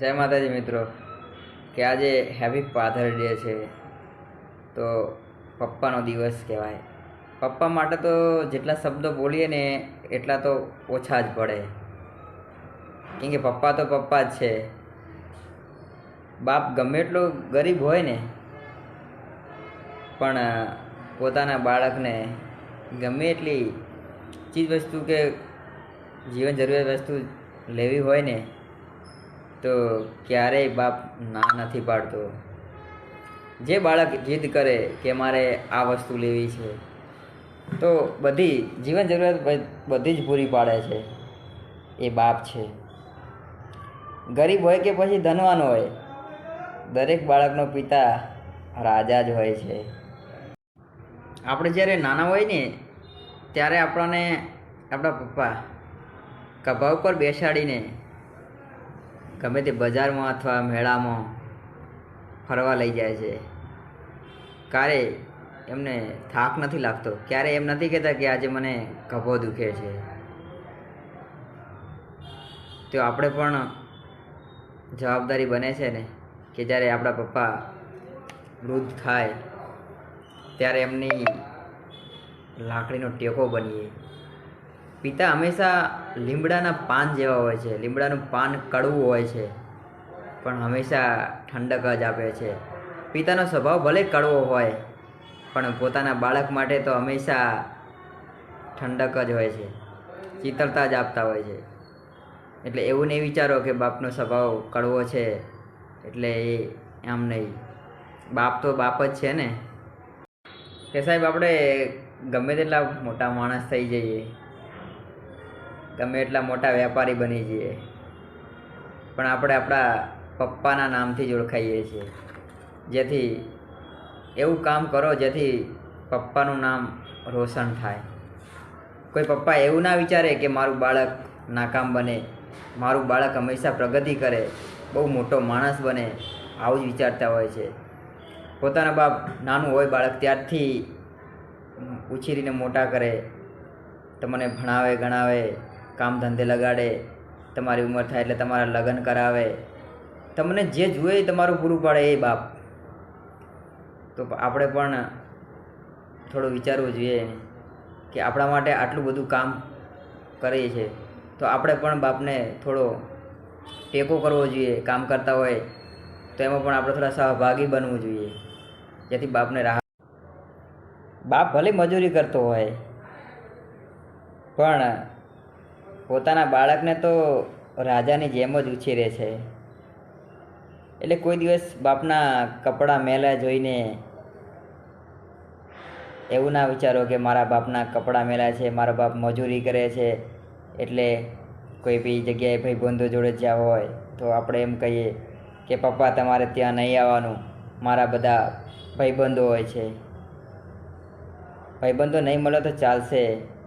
જય માતાજી મિત્રો, કે આજે હેપી ફાધર ડે છે. તો પપ્પાનો દિવસ કહેવાય. પપ્પા માટે તો જેટલા શબ્દો બોલીએ ને એટલા તો ઓછા જ પડે. કેમ કે પપ્પા તો પપ્પા જ છે. બાપ ગમે એટલો ગરીબ હોય ને, પણ પોતાના બાળકને ગમે એટલી ચીજ વસ્તુ કે જીવન જરૂરિયાત વસ્તુ લેવી હોય ને તો ક્યારેય બાપ ના નથી પાડતો. જે બાળક જીદ કરે કે મારે આ વસ્તુ લેવી છે, તો બધી જીવન જરૂરિયાત બધી જ પૂરી પાડે છે. એ બાપ છે. ગરીબ હોય કે પછી ધનવાન હોય, દરેક બાળકનો પિતા રાજા જ હોય છે. આપણે જ્યારે નાના હોય ને, ત્યારે આપણને આપણા પપ્પા કભા ઉપર બેસાડીને ગમે તે બજારમાં અથવા મેળામાં ફરવા લઈ જાય છે. ક્યારે એમને થાક નથી લાગતો, ક્યારે એમ નથી કહેતા કે આજે મને કભો દુખે છે. તો આપણે પણ જવાબદારી બને છે ને, કે જ્યારે આપણા પપ્પા વૃદ્ધ થાય, ત્યારે એમની લાકડીનો ટેકો બનીએ. પિતા હંમેશા લીમડાના પાન જેવા હોય છે. લીમડાનું પાન કડવું હોય છે, પણ હંમેશા ઠંડક જ આપે છે. પિતાનો સ્વભાવ ભલે કડવો હોય, પણ પોતાના બાળક માટે તો હંમેશા ઠંડક જ હોય છે. ચિતરતા જ આપતા હોય છે. એટલે એવું નહીં વિચારો કે બાપનો સ્વભાવ કડવો છે, એટલે એ આમ નહીં. બાપ તો બાપ જ છે ને? કે સાહેબ, આપણે ગમે તેટલા મોટા માણસ થઈ જઈએ ગમે એટલા મોટા વેપારી બની જઈએ. પણ આપણે આપણા પપ્પાના નામથી જ ઓળખાઈએ છીએ. જેથી એવું કામ કરો જેથી પપ્પાનું નામ રોશન થાય. કોઈ પપ્પા એવું ના વિચારે કે મારું બાળક નાકામ બને, મારું બાળક હંમેશા પ્રગતિ કરે, બહુ મોટો માણસ બને, આવું જ વિચારતા હોય છે. પોતાના બાપ નાનું હોય, બાળક ત્યારથી ઉછીરીને મોટા કરે, તમને ભણાવે, ગણાવે કામ ધંધે લગાડે, તમારી ઉંમર થાય એટલે તમારા લગ્ન કરાવે. તમને જે જુએ એ તમારું પૂરું પાડે એ બાપ. તો આપણે પણ થોડું વિચારવું જોઈએ કે આપણા માટે આટલું બધું કામ કરીએ છે તો આપણે પણ બાપને થોડો ટેકો કરવો જોઈએ, કામ કરતા હોય, તો એમાં પણ આપણે થોડા સહભાગી બનવું જોઈએ. જેથી બાપને રાહ બાપ ભલે મજૂરી કરતો હોય, પણ પોતાના બાળકને તો રાજાની જેમ જ ઉછેરે છે. એટલે કોઈ દિવસ બાપના કપડાં મેલા જોઈને એવું ના વિચારો કે મારા બાપના કપડાં મેલા છે, મારો બાપ મજૂરી કરે છે, એટલે કોઈ બી જગ્યાએ ભાઈબંધો જોડે જ્યાં હોય તો આપણે એમ કહીએ કે, પપ્પા, તમારે ત્યાં નહીં આવવાનું. મારા બધા ભાઈબંધો હોય છે. ભાઈબંધો નહીં મળે તો ચાલશે.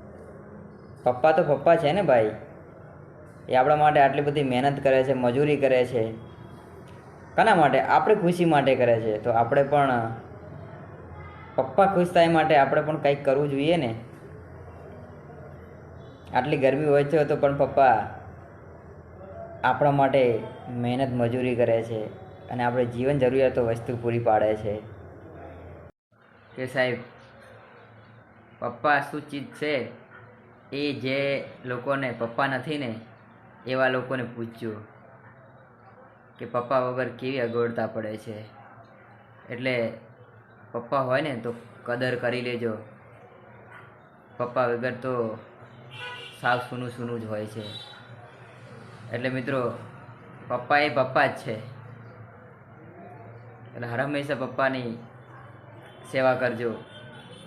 પપ્પા તો પપ્પા છે ને ભાઈ. એ આપણા માટે આટલી બધી મહેનત કરે છે, મજૂરી કરે છે. કોના માટે? આપણે ખુશી માટે કરે છે. તો આપણે પણ, પપ્પા ખુશ થાય માટે આપણે પણ કંઈક કરવું જોઈએ ને. આટલી ગરમી હોય છે તો પણ પપ્પા આપણા માટે મહેનત, મજૂરી કરે છે અને આપણે જીવન જરૂરિયાતો, વસ્તુ પૂરી પાડે છે. કે સાહેબ, પપ્પા શું ચીજ છે? એ જે લોકોને પપ્પા નથી ને, એવા લોકોને પૂછજો કે પપ્પા વગર કેવી અગવડતા પડે છે. એટલે પપ્પા હોય ને તો કદર કરી લેજો. પપ્પા વગર તો સાવ સૂનું સૂનું જ હોય છે. એટલે મિત્રો, પપ્પા એ પપ્પા જ છે. એટલે હર હંમેશા પપ્પાની સેવા કરજો.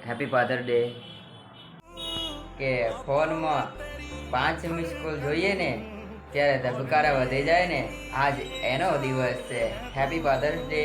હેપી ફાધર ડે કે ફોનમાં પાંચ મિસ કોલ જોઈએ ને, ત્યારે ધબકારા વધી જાય ને. આજ એનો દિવસ છે. Happy fathers day